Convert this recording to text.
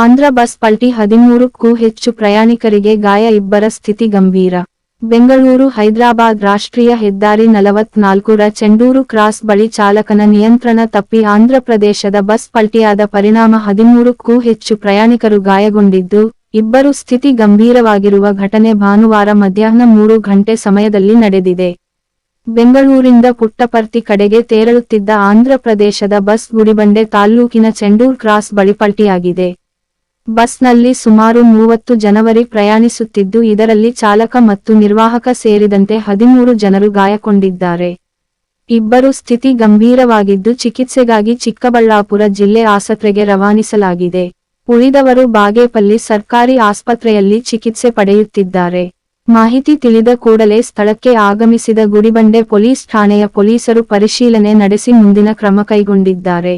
Andhra bus ಪಲ್ಟಿ ಹದಿಮೂರಕ್ಕೂ ಹೆಚ್ಚು ಪ್ರಯಾಣಿಕರಿಗೆ ಗಾಯ ಇಬ್ಬರ ಸ್ಥಿತಿ ಗಂಭೀರ. ಬೆಂಗಳೂರು, ಹೈದರಾಬಾದ್ ರಾಷ್ಟ್ರೀಯ ಹೆದ್ದಾರಿ ನಲವತ್ನಾಲ್ಕುರ ಚೆಂಡೂರು ಕ್ರಾಸ್ ಬಳಿ ಚಾಲಕನ ನಿಯಂತ್ರಣ ತಪ್ಪಿ ಆಂಧ್ರಪ್ರದೇಶದ ಬಸ್ ಪಲ್ಟಿಯಾದ ಪರಿಣಾಮ ಹದಿಮೂರಕ್ಕೂ ಹೆಚ್ಚು ಪ್ರಯಾಣಿಕರು ಗಾಯಗೊಂಡಿದ್ದು, ಇಬ್ಬರು ಸ್ಥಿತಿ ಗಂಭೀರವಾಗಿರುವ ಘಟನೆ ಭಾನುವಾರ ಮಧ್ಯಾಹ್ನ ಮೂರು ಗಂಟೆ ಸಮಯದಲ್ಲಿ ನಡೆದಿದೆ. ಬೆಂಗಳೂರಿಂದ ಪುಟ್ಟಪರ್ತಿ ಕಡೆಗೆ ತೆರಳುತ್ತಿದ್ದ ಆಂಧ್ರಪ್ರದೇಶದ ಬಸ್ ಗುಡಿಬಂಡೆ ತಾಲ್ಲೂಕಿನ ಚೆಂಡೂರ್ ಕ್ರಾಸ್ ಬಳಿ ಪಲ್ಟಿಯಾಗಿದೆ. ಬಸ್ನಲ್ಲಿ ಸುಮಾರು ಮೂವತ್ತು ಜನವರಿ ಪ್ರಯಾಣಿಸುತ್ತಿದ್ದು ಇದರಲ್ಲಿ ಚಾಲಕ ಮತ್ತು ನಿರ್ವಾಹಕ ಸೇರಿದಂತೆ ಹದಿಮೂರು ಜನರು ಗಾಯಗೊಂಡಿದ್ದಾರೆ. ಇಬ್ಬರು ಸ್ಥಿತಿ ಗಂಭೀರವಾಗಿದ್ದು ಚಿಕಿತ್ಸೆಗಾಗಿ ಚಿಕ್ಕಬಳ್ಳಾಪುರ ಜಿಲ್ಲೆ ಆಸ್ಪತ್ರೆಗೆ ರವಾನಿಸಲಾಗಿದೆ. ಉಳಿದವರು ಬಾಗೇಪಲ್ಲಿ ಸರ್ಕಾರಿ ಆಸ್ಪತ್ರೆಯಲ್ಲಿ ಚಿಕಿತ್ಸೆ ಪಡೆಯುತ್ತಿದ್ದಾರೆ. ಮಾಹಿತಿ ತಿಳಿದ ಕೂಡಲೇ ಸ್ಥಳಕ್ಕೆ ಆಗಮಿಸಿದ ಗುಡಿಬಂಡೆ ಪೊಲೀಸ್ ಠಾಣೆಯ ಪೊಲೀಸರು ಪರಿಶೀಲನೆ ನಡೆಸಿ ಮುಂದಿನ ಕ್ರಮ ಕೈಗೊಂಡಿದ್ದಾರೆ.